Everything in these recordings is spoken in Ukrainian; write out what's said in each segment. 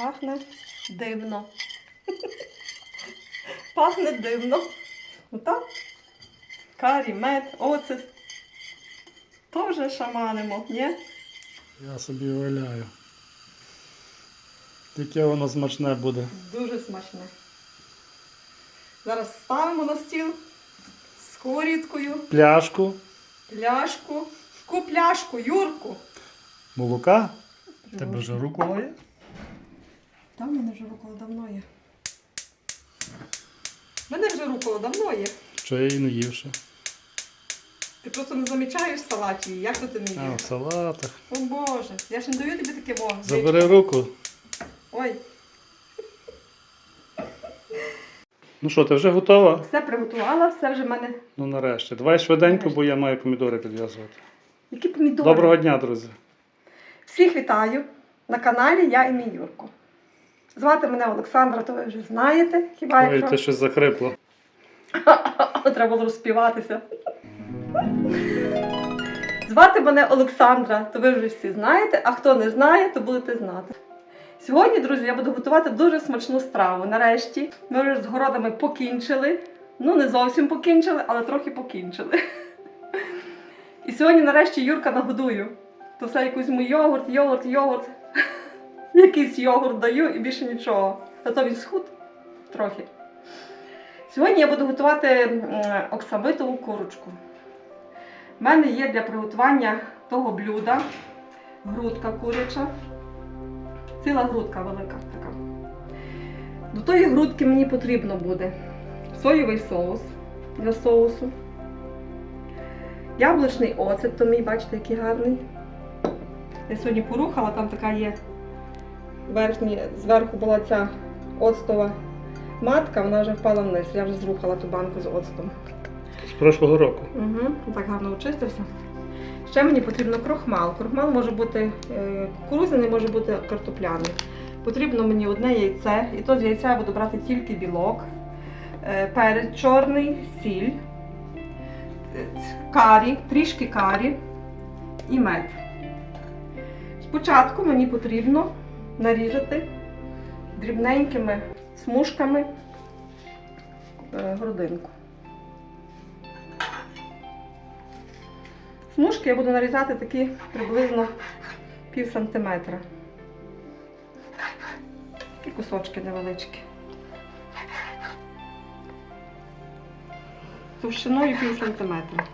Пахне дивно. Пахне дивно. Отак. Карі, мед, оцет. Тоже шаманимо, ні? Я собі уявляю. Яке воно смачне буде. Дуже смачне. Зараз ставимо на стіл сковорідкою, Пляшку, пляшку. Ку пляшку, Юрку. молока. Тебе вже руку є? Та в мене вже рукола давно є. В мене вже рукола давно є. Що я її не їв ще. Ти просто не замічаєш в салаті, її. як то ти не А, в салатах. О Боже, я ж не даю тобі таке во. Забери руку. Ой, Ну що, ти вже готова? все приготувала, все вже в мене. Ну нарешті. Давай швиденько, бо я маю помідори підв'язувати. Які помідори. Доброго дня, друзі. Всіх вітаю на каналі Я і мій Юрко. Звати мене Олександра, то ви вже знаєте. Хіба Ой, якщо ти щось захрипло. треба було розспіватися. Звати мене Олександра, то ви вже всі знаєте, а хто не знає, то будете знати. Сьогодні, друзі, я буду готувати дуже смачну страву. Нарешті ми вже з городами покінчили. Ну, не зовсім покінчили, але трохи покінчили. І сьогодні, нарешті, Юрка нагодую. То все якийсь мій йогурт, йогурт, йогурт. Якийсь йогурт даю і більше нічого. Зато він схуд трохи. Сьогодні я буду готувати оксамитову курочку. У мене є для приготування того блюда грудка куряча. Ціла грудка велика така. До тої грудки мені потрібно буде соєвий соус для соусу. Яблучний оцет, то мій, бачите, який гарний. Я сьогодні порухала, там така є верхні, зверху була ця оцтова матка, вона вже впала вниз. Я вже зрухала ту банку з оцтом. З прошлого року. Угу, так гарно очистився. Ще мені потрібно крохмал. Крохмал може бути е, кукурудзяний, може бути картопляний. Потрібно мені одне яйце, і то з яйця я буду брати тільки білок, е, перець чорний, сіль, е, карі, трішки карі і мед. Спочатку мені потрібно нарізати дрібненькими смужками е, грудинку. Смужки я буду нарізати такі приблизно пів сантиметра. Такі кусочки невеличкі. Товщиною пів сантиметра.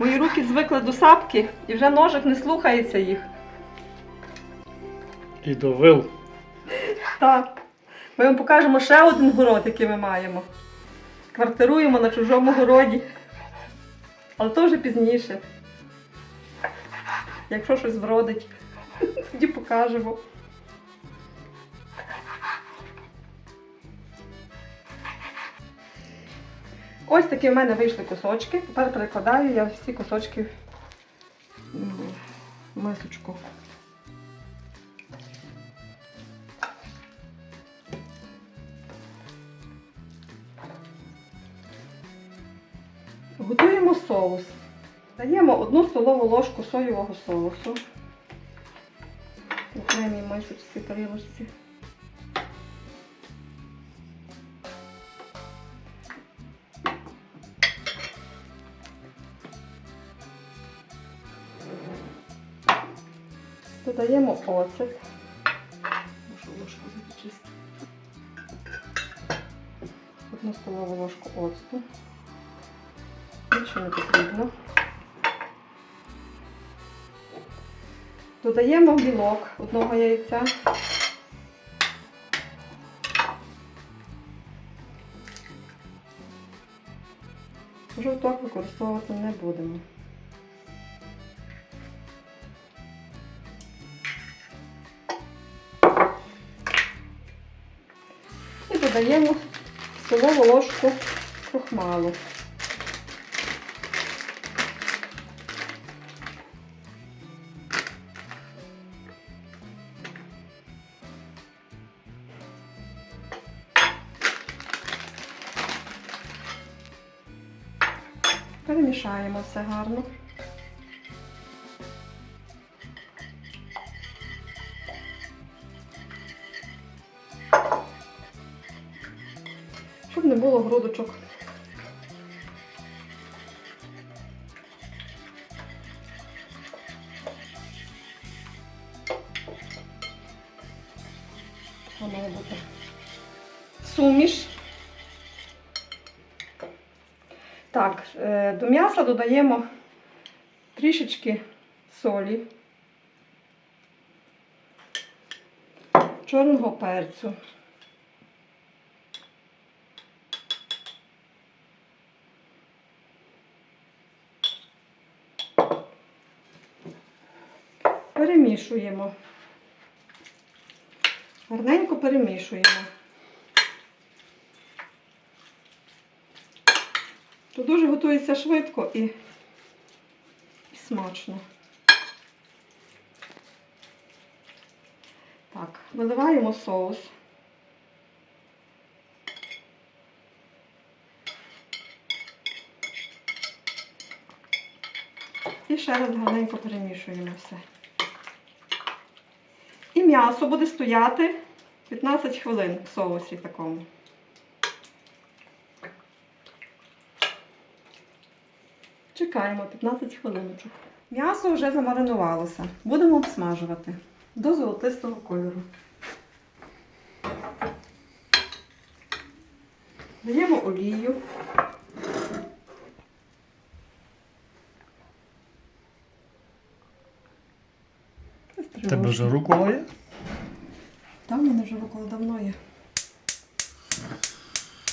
Мої руки звикли до сапки і вже ножик не слухається їх. І до вил. Так. Ми вам покажемо ще один город, який ми маємо. Квартируємо на чужому городі. Але то вже пізніше. Якщо щось вродить, тоді покажемо. Ось такі в мене вийшли кусочки. Тепер перекладаю я всі кусочки в мисочку. Готуємо соус. Даємо одну столову ложку соєвого соусу. В окремій мисочці, тарілочці. Додаємо оцет. Мушу ложку зачистити. Одну столову ложку оцту. Більше не потрібно. Додаємо білок одного яйця. Жовток використовувати не будемо. Додаємо столову ложку крохмалу. Перемішаємо все гарно. Грудочок. Має бути? Суміш. Так, е, до м'яса додаємо трішечки солі, чорного перцю. Перемішуємо. Гарненько перемішуємо. То дуже готується швидко і, і смачно. Так, виливаємо соус. І ще раз гарненько перемішуємо все. М'ясо буде стояти 15 хвилин в соусі такому. Чекаємо 15 хвилиночок. М'ясо вже замаринувалося. Будемо обсмажувати до золотистого кольору. Даємо олію. Тебе вже рукола є? Там в мене вже рукола давно є.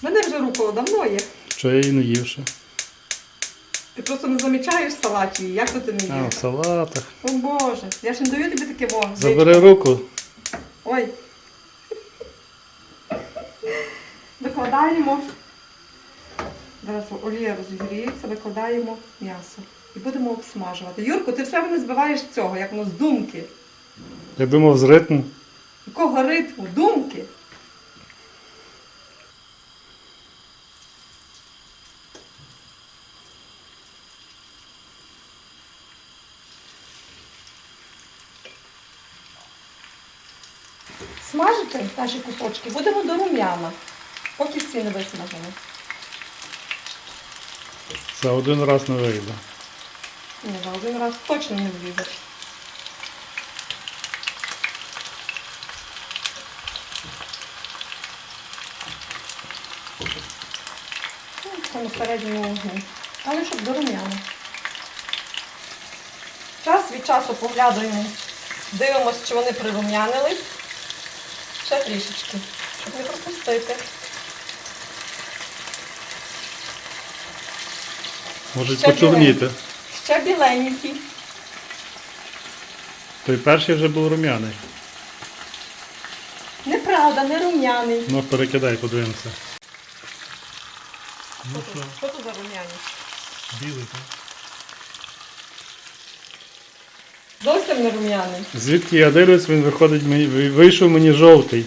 В мене вже рукола давно є. Що я її не їв ще? Ти просто не замічаєш в салаті її. Як то ти не А, в салатах. О Боже, я ж не даю тобі таке во. Забери руку. Ой. Викладаємо. Зараз олія розігріється, викладаємо м'ясо. І будемо обсмажувати. Юрко, ти все мене збиваєш з цього, як воно з думки. Я думав з ритму. Якого ритму? Думки. Смажити наші кусочки будемо до рум'яна, поки всі не висмажені. За один раз не вийде. Ні, за один раз точно не влізеш. Середньому вогні. Але щоб до рум'яна. Час від часу поглядаємо, дивимося, чи вони прирум'янились. Ще трішечки, щоб не пропустити. Можуть Ще почорніти. Ще біленькі. Той перший вже був рум'яний. Неправда, не рум'яний. Ну, перекидай, подивимося. Ну Що тут- Що тут за рум'янець? білий, так? Зовсім не рум'яний. Звідки я дивлюсь, він виходить мені, вийшов мені жовтий.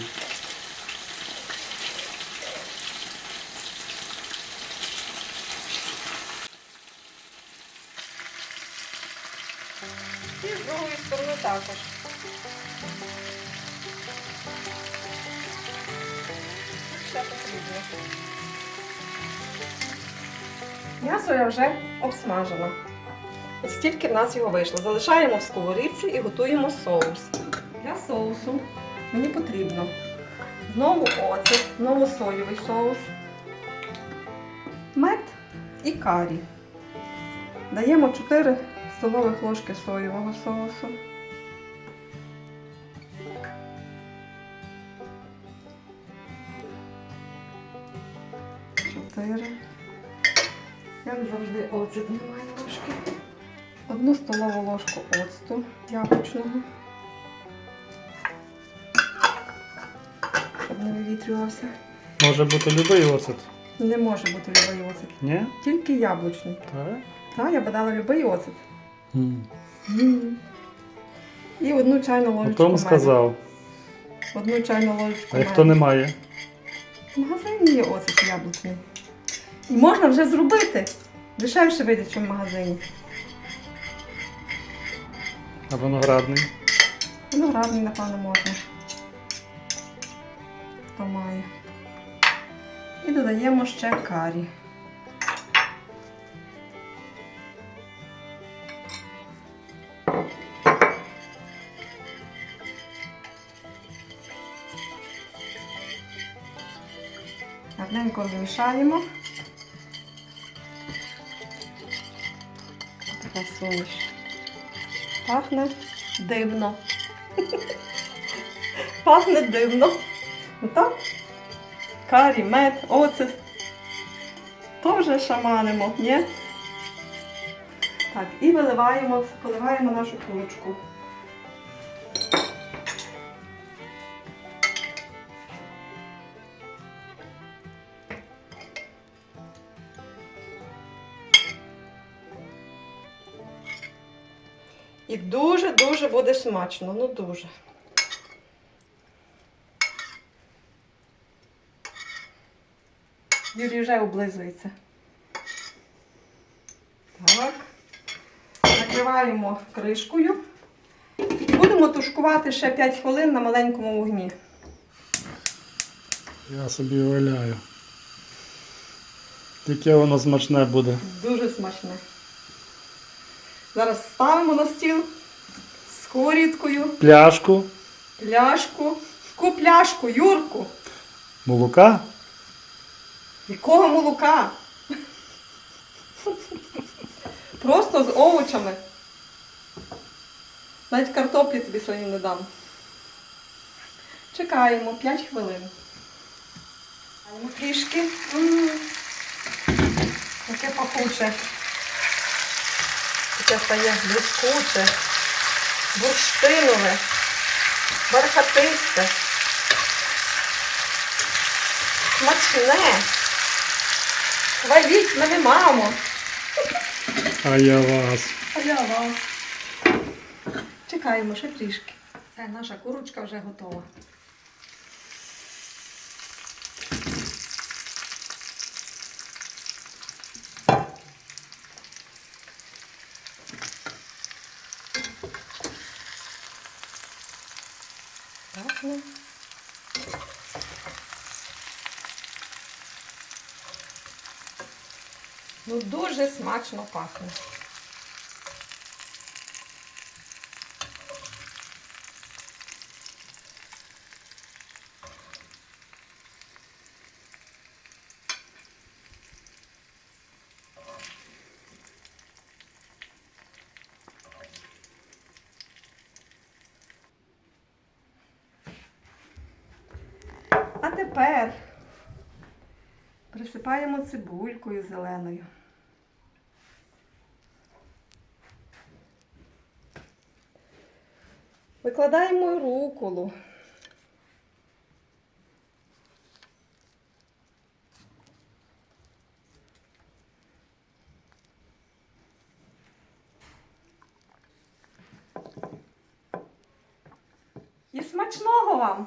Його вийшло. Залишаємо в сковорідці і готуємо соус. Для соусу мені потрібно знову оцет, знову соєвий соус, мед і карі. Даємо 4 столових ложки соєвого соусу. Чотири. Як завжди, оцет немає ложки. Одну столову ложку оцту яблучного. Щоб не вивітрювався. Може бути любий оцет. Не може бути любий оцет. Ні? Тільки яблучний. Так. Так, я б дала любий оцет. М. І одну чайну ложечку. Потім меду. сказав. Одну чайну ложечку. А як хто меду. не має? В магазині є оцет яблучний. І можна вже зробити. Дешевше вийде, ніж в магазині. А виноградний. Виноградний, напевно, можна. Хто має. І додаємо ще карі. Гарненько вимішаємо. Така суміш. Пахне дивно. Пахне дивно. Отак. Карі, мед, оцет. Теж шаманимо, ні? Так, і виливаємо, поливаємо нашу курочку. І дуже-дуже буде смачно, ну дуже. Юрій вже облизується. Так. Накриваємо кришкою. Будемо тушкувати ще 5 хвилин на маленькому вогні. Я собі уявляю. Яке воно смачне буде. Дуже смачне. Зараз ставимо на стіл з коріткою, Пляшку пляшку. Яку пляшку, Юрку? молока. Якого молока? Просто з овочами. Навіть картоплі тобі сьогодні не дам. Чекаємо 5 хвилин. Чекаємо трішки. М, Яке пахуче. Таке стає блискуче, бурштинове, бархатисте. Смачне. Хваліть мене, мамо. А я вас. А я вам. Чекаємо ще трішки. Все, наша курочка вже готова. Пахне. Ну, дуже смачно пахне. А тепер присипаємо цибулькою зеленою. Викладаємо руколу. І смачного вам!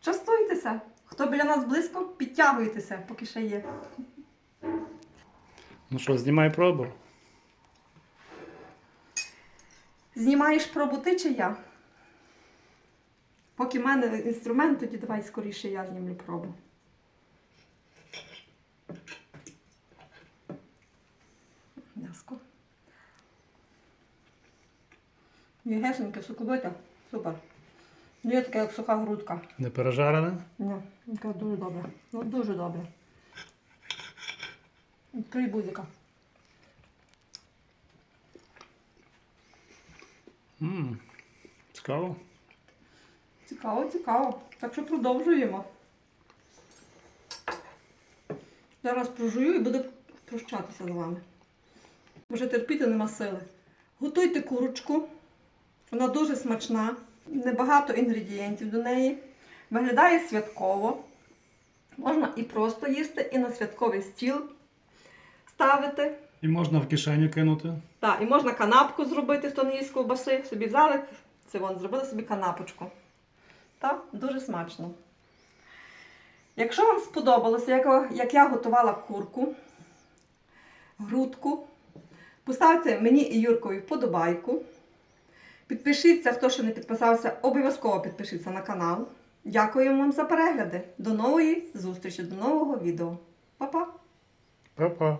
Частуйтеся! Хто біля нас близько, підтягуйтеся, поки ще є. Ну що, знімай пробу. Знімаєш пробу ти чи я? Поки в мене інструмент, тоді давай скоріше я знімлю пробу. М'яско. Єгесеньке, соковите. Супер. Ну, є таке, як суха грудка. Не пережарене? Ні, яка дуже добре. Ну, дуже добре. Три будика. Ммм. Цікаво. Цікаво, цікаво. Так що продовжуємо. Зараз прожую і буду прощатися з вами. Вже терпіти нема сили. Готуйте курочку. Вона дуже смачна. Небагато інгредієнтів до неї. Виглядає святково. Можна і просто їсти, і на святковий стіл ставити. І можна в кишеню кинути. Так, і можна канапку зробити, хто не їсть ковбаси. Собі взяли, це вон, зробили собі канапочку. Так, дуже смачно. Якщо вам сподобалося, як, як я готувала курку, грудку. Поставте мені і Юркові вподобайку. Підпишіться, хто ще не підписався, обов'язково підпишіться на канал. Дякую вам за перегляди. До нової зустрічі, до нового відео. Па-па! Па-па.